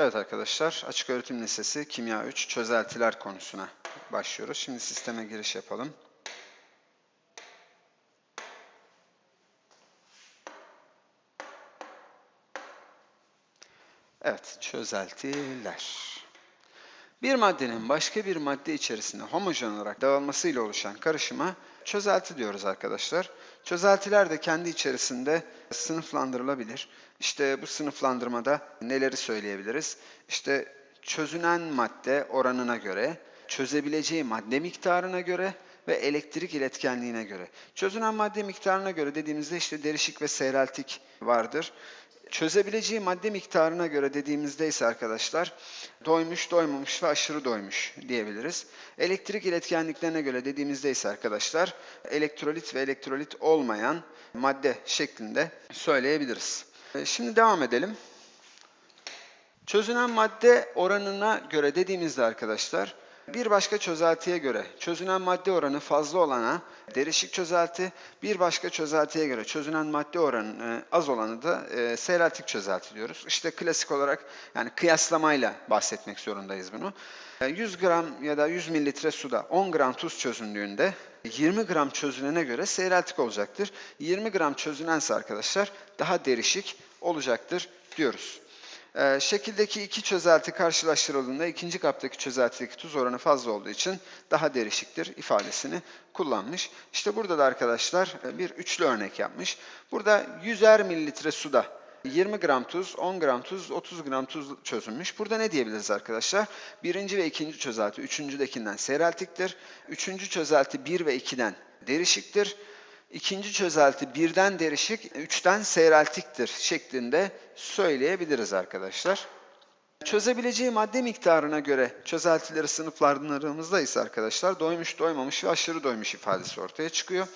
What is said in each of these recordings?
Evet arkadaşlar, Açık Öğretim Lisesi Kimya 3 çözeltiler konusuna başlıyoruz. Şimdi sisteme giriş yapalım. Evet, çözeltiler. Bir maddenin başka bir madde içerisinde homojen olarak dağılmasıyla oluşan karışıma çözelti diyoruz arkadaşlar. Çözeltiler de kendi içerisinde sınıflandırılabilir. İşte bu sınıflandırmada neleri söyleyebiliriz? İşte çözünen madde oranına göre, çözebileceği madde miktarına göre ve elektrik iletkenliğine göre. Çözünen madde miktarına göre dediğimizde işte derişik ve seyreltik vardır. Çözebileceği madde miktarına göre dediğimizde ise arkadaşlar doymuş, doymamış ve aşırı doymuş diyebiliriz. Elektrik iletkenliklerine göre dediğimizde ise arkadaşlar elektrolit ve elektrolit olmayan madde şeklinde söyleyebiliriz. E, Şimdi devam edelim. Çözünen madde oranına göre dediğimizde arkadaşlar bir başka çözeltiye göre çözünen madde oranı fazla olana derişik çözelti, bir başka çözeltiye göre çözünen madde oranı e, az olanı da e, seyreltik çözelti diyoruz. İşte klasik olarak yani kıyaslamayla bahsetmek zorundayız bunu. E, 100 gram ya da 100 mililitre suda 10 gram tuz çözündüğünde 20 gram çözünene göre seyreltik olacaktır. 20 gram çözünense arkadaşlar daha derişik olacaktır diyoruz. Ee, şekildeki iki çözelti karşılaştırıldığında ikinci kaptaki çözeltideki tuz oranı fazla olduğu için daha derişiktir ifadesini kullanmış. İşte burada da arkadaşlar e, bir üçlü örnek yapmış. Burada 100'er mililitre suda 20 gram tuz, 10 gram tuz, 30 gram tuz çözülmüş. Burada ne diyebiliriz arkadaşlar? Birinci ve ikinci çözelti üçüncüdekinden seyreltiktir. Üçüncü çözelti 1 ve 2'den derişiktir. İkinci çözelti birden derişik, üçten seyreltiktir şeklinde söyleyebiliriz arkadaşlar. Çözebileceği madde miktarına göre çözeltileri sınıflandırdığımızda ise arkadaşlar doymuş, doymamış ve aşırı doymuş ifadesi ortaya çıkıyor.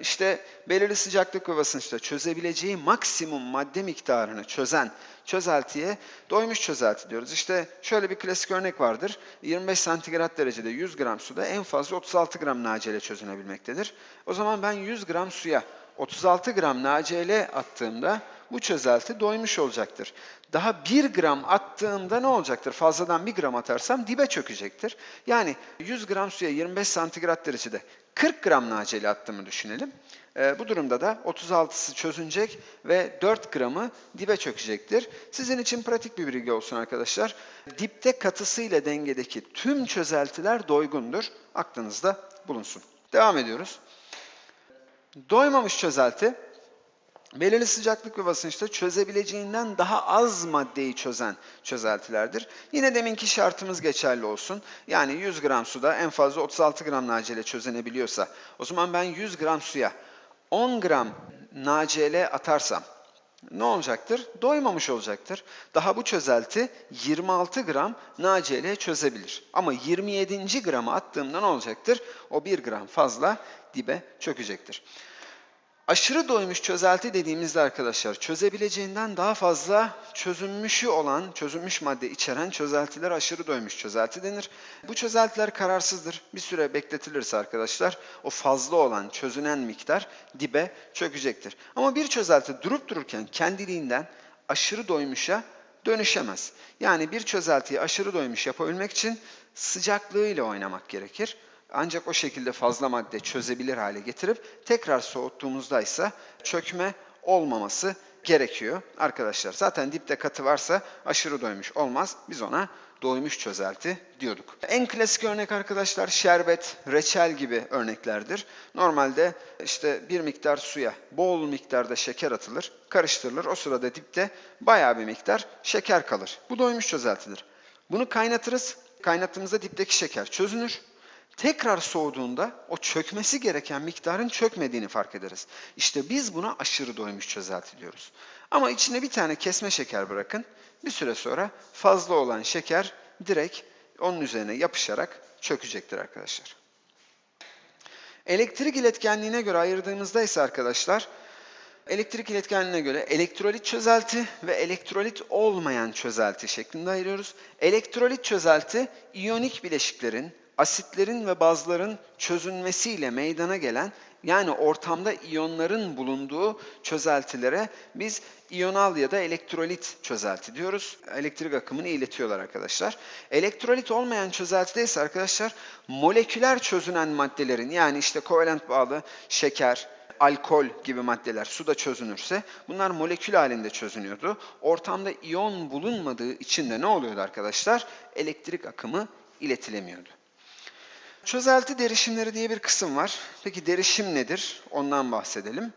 İşte belirli sıcaklık ve basınçta çözebileceği maksimum madde miktarını çözen çözeltiye doymuş çözelti diyoruz. İşte şöyle bir klasik örnek vardır. 25 santigrat derecede 100 gram suda en fazla 36 gram NaCl çözünebilmektedir. O zaman ben 100 gram suya 36 gram NaCl attığımda bu çözelti doymuş olacaktır. Daha 1 gram attığımda ne olacaktır? Fazladan 1 gram atarsam dibe çökecektir. Yani 100 gram suya 25 santigrat derecede 40 gram NaCl attığımı düşünelim. Ee, bu durumda da 36'sı çözünecek ve 4 gramı dibe çökecektir. Sizin için pratik bir bilgi olsun arkadaşlar. Dipte katısıyla dengedeki tüm çözeltiler doygundur. Aklınızda bulunsun. Devam ediyoruz. Doymamış çözelti belirli sıcaklık ve basınçta çözebileceğinden daha az maddeyi çözen çözeltilerdir. Yine deminki şartımız geçerli olsun. Yani 100 gram suda en fazla 36 gram NaCl çözenebiliyorsa o zaman ben 100 gram suya 10 gram NaCl atarsam ne olacaktır? Doymamış olacaktır. Daha bu çözelti 26 gram NaCl çözebilir. Ama 27. gramı attığımda ne olacaktır? O 1 gram fazla dibe çökecektir. Aşırı doymuş çözelti dediğimizde arkadaşlar çözebileceğinden daha fazla çözünmüşü olan, çözünmüş madde içeren çözeltiler aşırı doymuş çözelti denir. Bu çözeltiler kararsızdır. Bir süre bekletilirse arkadaşlar o fazla olan çözünen miktar dibe çökecektir. Ama bir çözelti durup dururken kendiliğinden aşırı doymuşa dönüşemez. Yani bir çözeltiyi aşırı doymuş yapabilmek için sıcaklığıyla oynamak gerekir. Ancak o şekilde fazla madde çözebilir hale getirip tekrar soğuttuğumuzda ise çökme olmaması gerekiyor arkadaşlar. Zaten dipte katı varsa aşırı doymuş olmaz. Biz ona doymuş çözelti diyorduk. En klasik örnek arkadaşlar şerbet, reçel gibi örneklerdir. Normalde işte bir miktar suya bol miktarda şeker atılır, karıştırılır. O sırada dipte bayağı bir miktar şeker kalır. Bu doymuş çözeltidir. Bunu kaynatırız. Kaynattığımızda dipteki şeker çözünür. Tekrar soğuduğunda o çökmesi gereken miktarın çökmediğini fark ederiz. İşte biz buna aşırı doymuş çözelti diyoruz. Ama içine bir tane kesme şeker bırakın. Bir süre sonra fazla olan şeker direkt onun üzerine yapışarak çökecektir arkadaşlar. Elektrik iletkenliğine göre ayırdığımızda ise arkadaşlar elektrik iletkenliğine göre elektrolit çözelti ve elektrolit olmayan çözelti şeklinde ayırıyoruz. Elektrolit çözelti iyonik bileşiklerin asitlerin ve bazların çözünmesiyle meydana gelen yani ortamda iyonların bulunduğu çözeltilere biz iyonal ya da elektrolit çözelti diyoruz. Elektrik akımını iletiyorlar arkadaşlar. Elektrolit olmayan çözeltide ise arkadaşlar moleküler çözünen maddelerin yani işte kovalent bağlı şeker, alkol gibi maddeler suda çözünürse bunlar molekül halinde çözünüyordu. Ortamda iyon bulunmadığı için de ne oluyordu arkadaşlar? Elektrik akımı iletilemiyordu. Çözelti derişimleri diye bir kısım var. Peki derişim nedir? Ondan bahsedelim.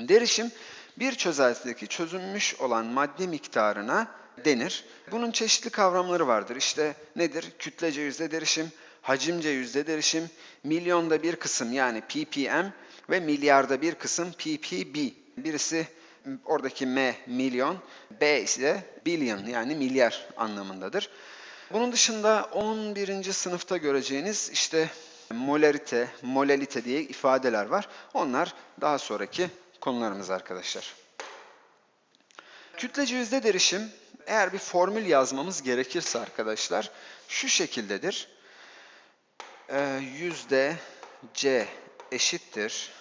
Derişim bir çözeltideki çözünmüş olan madde miktarına denir. Bunun çeşitli kavramları vardır. İşte nedir? Kütlece yüzde derişim, hacimce yüzde derişim, milyonda bir kısım yani ppm ve milyarda bir kısım ppb. Birisi oradaki m milyon, b ise billion yani milyar anlamındadır. Bunun dışında 11. sınıfta göreceğiniz işte molarite, molalite diye ifadeler var. Onlar daha sonraki konularımız arkadaşlar. Kütlece yüzde derişim eğer bir formül yazmamız gerekirse arkadaşlar şu şekildedir. Ee, yüzde C eşittir.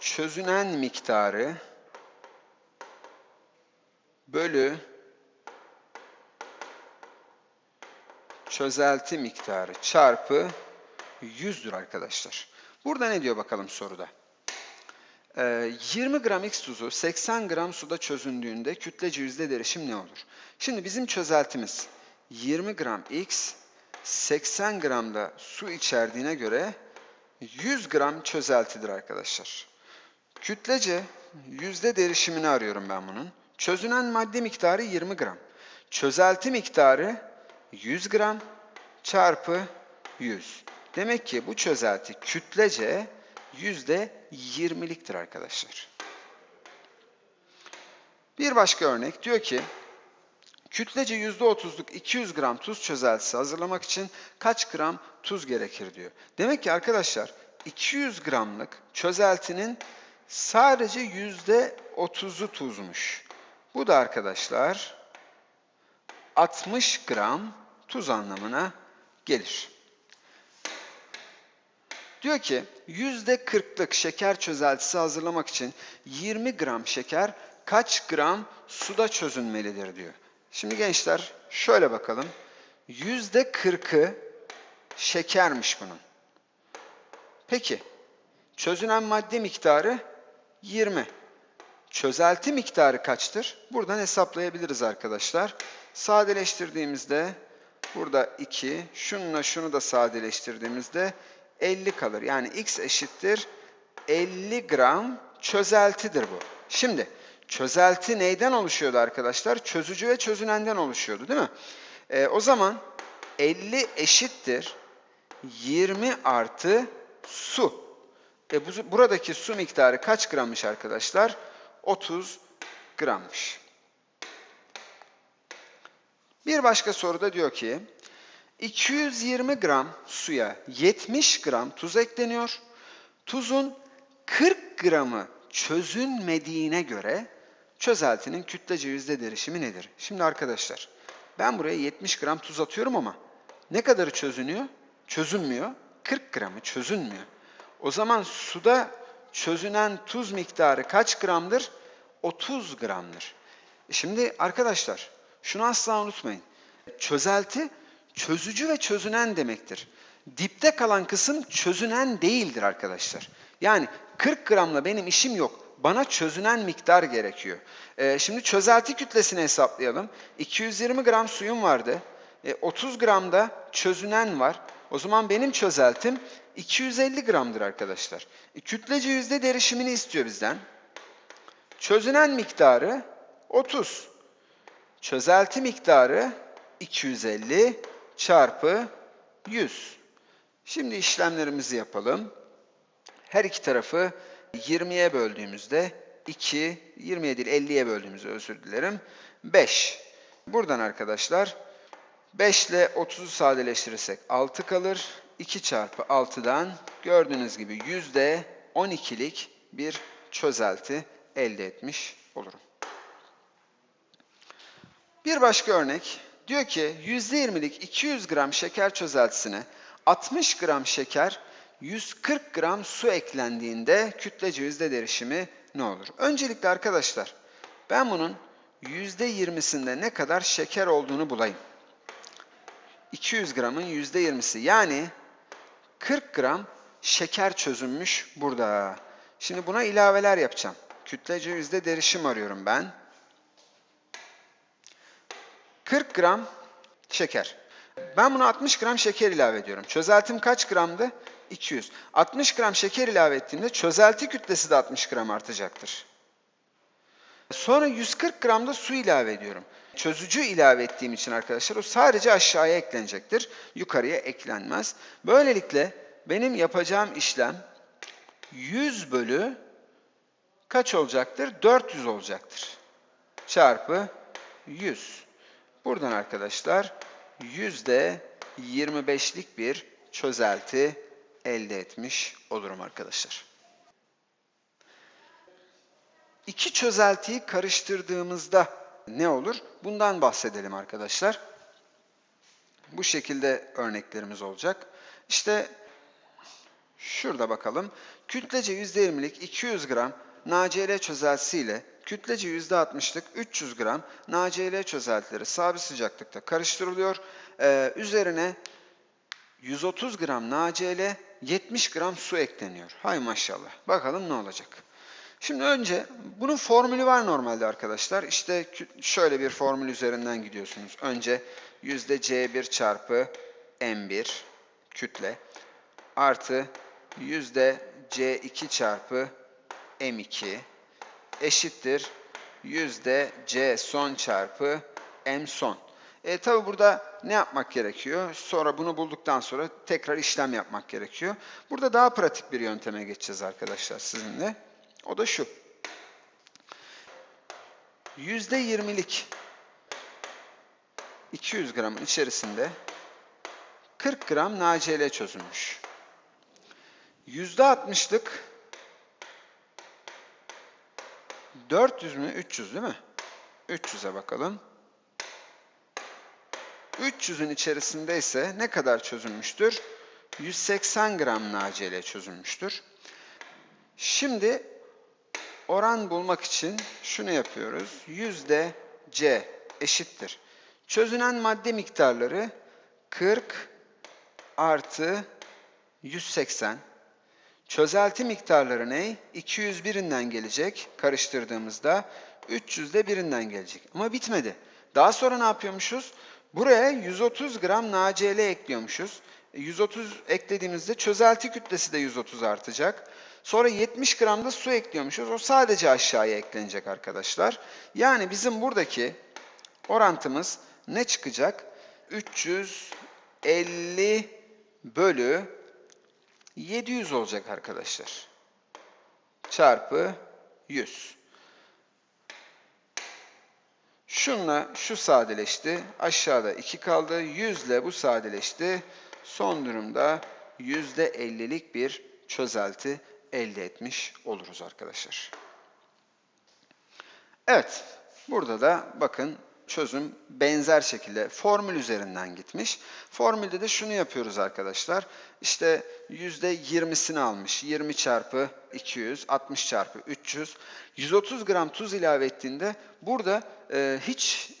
Çözünen miktarı bölü çözelti miktarı çarpı 100'dür arkadaşlar. Burada ne diyor bakalım soruda? 20 gram X tuzu 80 gram suda çözündüğünde kütlece yüzde derişim ne olur? Şimdi bizim çözeltimiz 20 gram X 80 gram da su içerdiğine göre 100 gram çözeltidir arkadaşlar. Kütlece yüzde derişimini arıyorum ben bunun. Çözünen madde miktarı 20 gram. Çözelti miktarı 100 gram çarpı 100. Demek ki bu çözelti kütlece yüzde 20'liktir arkadaşlar. Bir başka örnek diyor ki kütlece %30'luk 200 gram tuz çözeltisi hazırlamak için kaç gram tuz gerekir diyor. Demek ki arkadaşlar 200 gramlık çözeltinin sadece %30'u tuzmuş. Bu da arkadaşlar 60 gram tuz anlamına gelir. Diyor ki %40'lık şeker çözeltisi hazırlamak için 20 gram şeker kaç gram suda çözünmelidir diyor. Şimdi gençler şöyle bakalım. %40'ı şekermiş bunun. Peki çözünen madde miktarı 20. Çözelti miktarı kaçtır? Buradan hesaplayabiliriz arkadaşlar. Sadeleştirdiğimizde burada 2, şununla şunu da sadeleştirdiğimizde 50 kalır. Yani x eşittir 50 gram çözeltidir bu. Şimdi çözelti neyden oluşuyordu arkadaşlar? Çözücü ve çözünenden oluşuyordu değil mi? E, o zaman 50 eşittir 20 artı su. E, bu, buradaki su miktarı kaç grammış arkadaşlar? 30 grammış. Bir başka soruda diyor ki 220 gram suya 70 gram tuz ekleniyor. Tuzun 40 gramı çözünmediğine göre çözeltinin kütlece yüzde derişimi nedir? Şimdi arkadaşlar ben buraya 70 gram tuz atıyorum ama ne kadarı çözünüyor? Çözünmüyor. 40 gramı çözünmüyor. O zaman suda çözünen tuz miktarı kaç gramdır? 30 gramdır. E şimdi arkadaşlar şunu asla unutmayın. Çözelti çözücü ve çözünen demektir. Dipte kalan kısım çözünen değildir arkadaşlar. Yani 40 gramla benim işim yok. Bana çözünen miktar gerekiyor. Ee, şimdi çözelti kütlesini hesaplayalım. 220 gram suyum vardı. E, 30 gram da çözünen var. O zaman benim çözeltim 250 gramdır arkadaşlar. E, kütlece yüzde derişimini istiyor bizden. Çözünen miktarı 30. Çözelti miktarı 250 çarpı 100. Şimdi işlemlerimizi yapalım. Her iki tarafı 20'ye böldüğümüzde 2, 20'ye değil 50'ye böldüğümüzde özür dilerim. 5. Buradan arkadaşlar 5 ile 30'u sadeleştirirsek 6 kalır. 2 çarpı 6'dan gördüğünüz gibi yüzde 12'lik bir çözelti elde etmiş olurum. Bir başka örnek Diyor ki %20'lik 200 gram şeker çözeltisine 60 gram şeker, 140 gram su eklendiğinde kütlece yüzde derişimi ne olur? Öncelikle arkadaşlar ben bunun %20'sinde ne kadar şeker olduğunu bulayım. 200 gramın %20'si yani 40 gram şeker çözünmüş burada. Şimdi buna ilaveler yapacağım. Kütlece yüzde derişim arıyorum ben. 40 gram şeker. Ben buna 60 gram şeker ilave ediyorum. Çözeltim kaç gramdı? 200. 60 gram şeker ilave ettiğimde çözelti kütlesi de 60 gram artacaktır. Sonra 140 gram da su ilave ediyorum. Çözücü ilave ettiğim için arkadaşlar o sadece aşağıya eklenecektir. Yukarıya eklenmez. Böylelikle benim yapacağım işlem 100 bölü kaç olacaktır? 400 olacaktır. Çarpı 100. Buradan arkadaşlar yüzde 25'lik bir çözelti elde etmiş olurum arkadaşlar. İki çözeltiyi karıştırdığımızda ne olur? Bundan bahsedelim arkadaşlar. Bu şekilde örneklerimiz olacak. İşte şurada bakalım. Kütlece %20'lik 200 gram NaCl çözeltisi ile kütlece %60'lık 300 gram NaCl çözeltileri sabit sıcaklıkta karıştırılıyor. Ee, üzerine 130 gram NaCl, 70 gram su ekleniyor. Hay maşallah. Bakalım ne olacak. Şimdi önce bunun formülü var normalde arkadaşlar. İşte şöyle bir formül üzerinden gidiyorsunuz. Önce yüzde C1 çarpı M1 kütle artı yüzde C2 çarpı M2 eşittir yüzde C son çarpı M son. E, tabi burada ne yapmak gerekiyor? Sonra bunu bulduktan sonra tekrar işlem yapmak gerekiyor. Burada daha pratik bir yönteme geçeceğiz arkadaşlar sizinle. O da şu. Yüzde yirmilik 200 gramın içerisinde 40 gram NaCl çözülmüş. Yüzde 60'lık 400 mü 300 değil mi? 300'e bakalım. 300'ün içerisinde ise ne kadar çözülmüştür? 180 gram NaCl çözülmüştür. Şimdi oran bulmak için şunu yapıyoruz. Yüzde C eşittir. Çözünen madde miktarları 40 artı 180. Çözelti miktarları ne? 201'inden gelecek karıştırdığımızda. 300 de birinden gelecek. Ama bitmedi. Daha sonra ne yapıyormuşuz? Buraya 130 gram NaCl ekliyormuşuz. 130 e, eklediğimizde çözelti kütlesi de 130 artacak. Sonra 70 gram da su ekliyormuşuz. O sadece aşağıya eklenecek arkadaşlar. Yani bizim buradaki orantımız ne çıkacak? 350 bölü 700 olacak arkadaşlar. Çarpı 100. Şunla şu sadeleşti. Aşağıda 2 kaldı. 100 ile bu sadeleşti. Son durumda %50'lik bir çözelti elde etmiş oluruz arkadaşlar. Evet, burada da bakın çözüm benzer şekilde formül üzerinden gitmiş. Formülde de şunu yapıyoruz arkadaşlar. İşte %20'sini almış. 20 çarpı 200, 60 çarpı 300. 130 gram tuz ilave ettiğinde burada e, hiç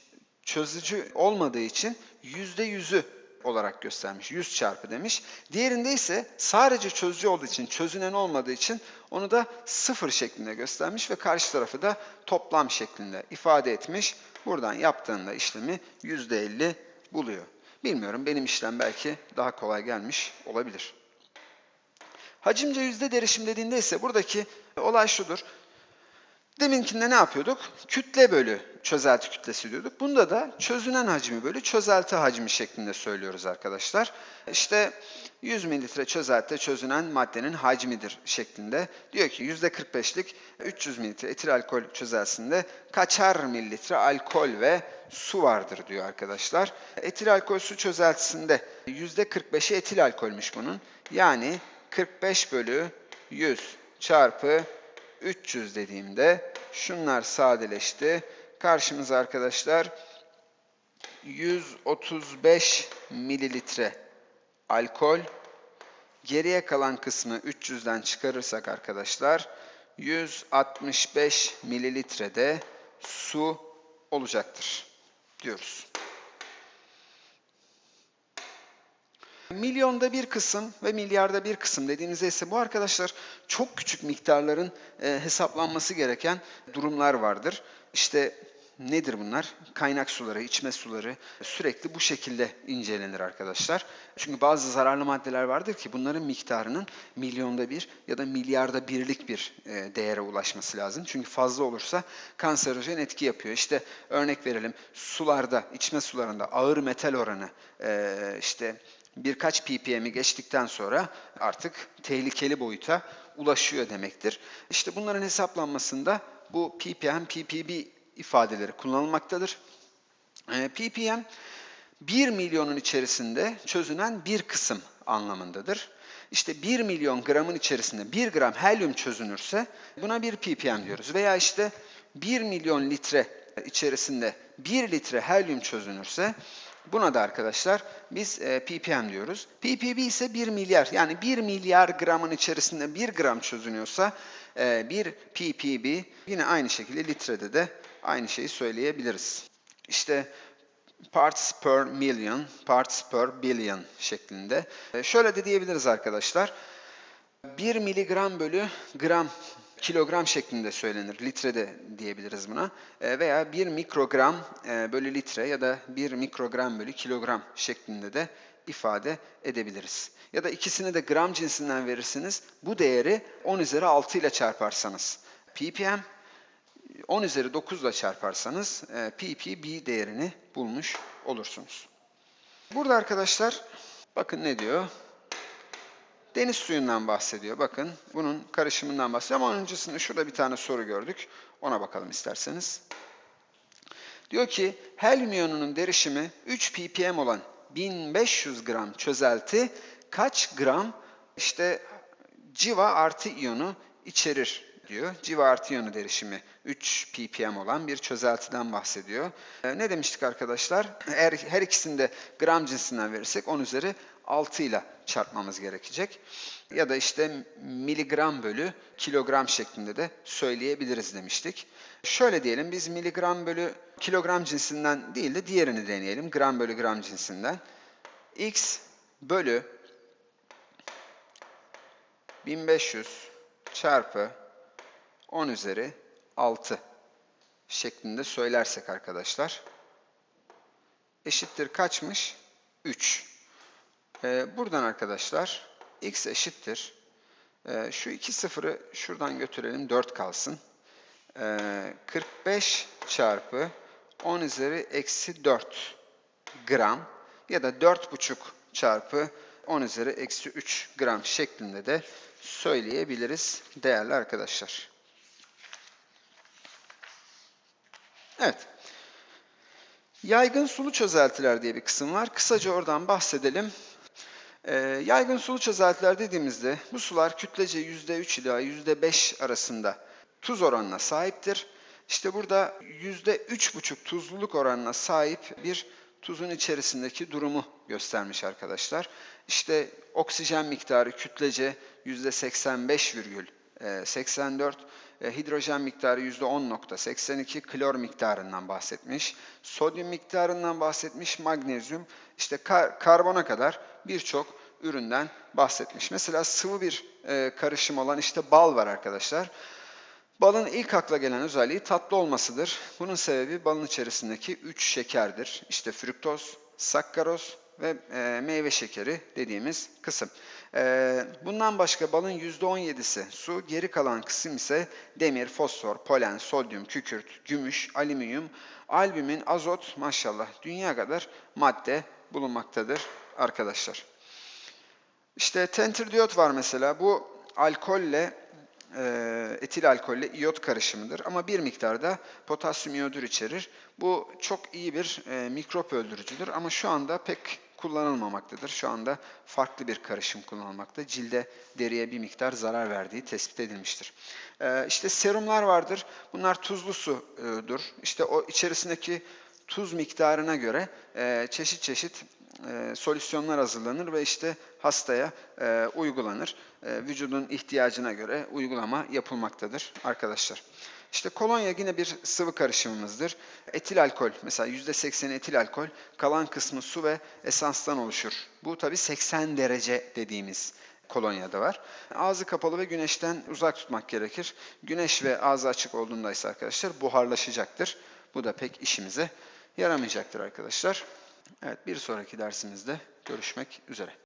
çözücü olmadığı için %100'ü olarak göstermiş. 100 çarpı demiş. Diğerinde ise sadece çözücü olduğu için, çözünen olmadığı için onu da sıfır şeklinde göstermiş ve karşı tarafı da toplam şeklinde ifade etmiş. Buradan yaptığında işlemi %50 buluyor. Bilmiyorum benim işlem belki daha kolay gelmiş olabilir. Hacimce yüzde derişim dediğinde ise buradaki olay şudur. Deminkinde ne yapıyorduk? Kütle bölü çözelti kütlesi diyorduk. Bunda da çözünen hacmi bölü çözelti hacmi şeklinde söylüyoruz arkadaşlar. İşte 100 mililitre çözeltide çözünen maddenin hacmidir şeklinde. Diyor ki %45'lik 300 mililitre etil alkol çözeltisinde kaçar mililitre alkol ve su vardır diyor arkadaşlar. Etil alkol su çözeltisinde %45'i etil alkolmüş bunun. Yani 45 bölü 100 çarpı 300 dediğimde şunlar sadeleşti. Karşımıza arkadaşlar 135 mililitre alkol. Geriye kalan kısmı 300'den çıkarırsak arkadaşlar 165 mililitre de su olacaktır diyoruz. Milyonda bir kısım ve milyarda bir kısım dediğimizde ise bu arkadaşlar çok küçük miktarların e, hesaplanması gereken durumlar vardır. İşte nedir bunlar? Kaynak suları, içme suları sürekli bu şekilde incelenir arkadaşlar. Çünkü bazı zararlı maddeler vardır ki bunların miktarının milyonda bir ya da milyarda birlik bir e, değere ulaşması lazım. Çünkü fazla olursa kanserojen etki yapıyor. İşte örnek verelim sularda, içme sularında ağır metal oranı e, işte birkaç ppm'i geçtikten sonra artık tehlikeli boyuta ulaşıyor demektir. İşte bunların hesaplanmasında bu ppm, ppb ifadeleri kullanılmaktadır. E, ppm 1 milyonun içerisinde çözünen bir kısım anlamındadır. İşte 1 milyon gramın içerisinde 1 gram helyum çözünürse buna 1 ppm diyoruz. Veya işte 1 milyon litre içerisinde 1 litre helyum çözünürse Buna da arkadaşlar biz e, ppm diyoruz. ppb ise 1 milyar. Yani 1 milyar gramın içerisinde 1 gram çözünüyorsa e, 1 ppb yine aynı şekilde litrede de aynı şeyi söyleyebiliriz. İşte parts per million, parts per billion şeklinde. E, şöyle de diyebiliriz arkadaşlar. 1 miligram bölü gram kilogram şeklinde söylenir. Litrede diyebiliriz buna. E, veya 1 mikrogram e, bölü litre ya da 1 mikrogram bölü kilogram şeklinde de ifade edebiliriz. Ya da ikisini de gram cinsinden verirsiniz. Bu değeri 10 üzeri 6 ile çarparsanız ppm, 10 üzeri 9 ile çarparsanız e, ppb değerini bulmuş olursunuz. Burada arkadaşlar bakın ne diyor? Deniz suyundan bahsediyor. Bakın bunun karışımından bahsediyor ama öncesinde şurada bir tane soru gördük. Ona bakalım isterseniz. Diyor ki helyum iyonunun derişimi 3 ppm olan 1500 gram çözelti kaç gram işte civa artı iyonu içerir diyor. Civa iyonu derişimi 3 ppm olan bir çözeltiden bahsediyor. E, ne demiştik arkadaşlar? Eğer her ikisini de gram cinsinden verirsek 10 üzeri 6 ile çarpmamız gerekecek. Ya da işte miligram bölü kilogram şeklinde de söyleyebiliriz demiştik. Şöyle diyelim biz miligram bölü kilogram cinsinden değil de diğerini deneyelim. Gram bölü gram cinsinden. X bölü 1500 çarpı 10 üzeri 6 şeklinde söylersek arkadaşlar eşittir kaçmış? 3. Ee, buradan arkadaşlar x eşittir. Ee, şu iki sıfırı şuradan götürelim 4 kalsın. Ee, 45 çarpı 10 üzeri eksi 4 gram ya da 4,5 çarpı 10 üzeri eksi 3 gram şeklinde de söyleyebiliriz değerli arkadaşlar. Evet. Yaygın sulu çözeltiler diye bir kısım var. Kısaca oradan bahsedelim. Ee, yaygın sulu çözeltiler dediğimizde bu sular kütlece %3 ila %5 arasında tuz oranına sahiptir. İşte burada %3,5 tuzluluk oranına sahip bir tuzun içerisindeki durumu göstermiş arkadaşlar. İşte oksijen miktarı kütlece %85,5 e, 84 e, hidrojen miktarı %10.82 klor miktarından bahsetmiş. Sodyum miktarından bahsetmiş. Magnezyum işte kar karbona kadar birçok üründen bahsetmiş. Mesela sıvı bir e, karışım olan işte bal var arkadaşlar. Balın ilk akla gelen özelliği tatlı olmasıdır. Bunun sebebi balın içerisindeki 3 şekerdir. İşte fruktoz, sakkaroz ve e, meyve şekeri dediğimiz kısım. E, bundan başka balın %17'si su, geri kalan kısım ise demir, fosfor, polen, sodyum, kükürt, gümüş, alüminyum, albümin, azot maşallah dünya kadar madde bulunmaktadır arkadaşlar. İşte tentridiyot var mesela. Bu alkolle e, etil alkolle iyot karışımıdır ama bir miktarda potasyum iyodür içerir. Bu çok iyi bir e, mikrop öldürücüdür ama şu anda pek kullanılmamaktadır. Şu anda farklı bir karışım kullanılmakta. Cilde, deriye bir miktar zarar verdiği tespit edilmiştir. E, işte serumlar vardır. Bunlar tuzlu sudur. İşte o içerisindeki tuz miktarına göre e, çeşit çeşit e, solüsyonlar hazırlanır ve işte hastaya e, uygulanır. Vücudun ihtiyacına göre uygulama yapılmaktadır arkadaşlar. İşte kolonya yine bir sıvı karışımımızdır. Etil alkol, mesela %80 etil alkol, kalan kısmı su ve esanstan oluşur. Bu tabi 80 derece dediğimiz kolonyada var. Ağzı kapalı ve güneşten uzak tutmak gerekir. Güneş ve ağzı açık olduğunda ise arkadaşlar buharlaşacaktır. Bu da pek işimize yaramayacaktır arkadaşlar. Evet bir sonraki dersimizde görüşmek üzere.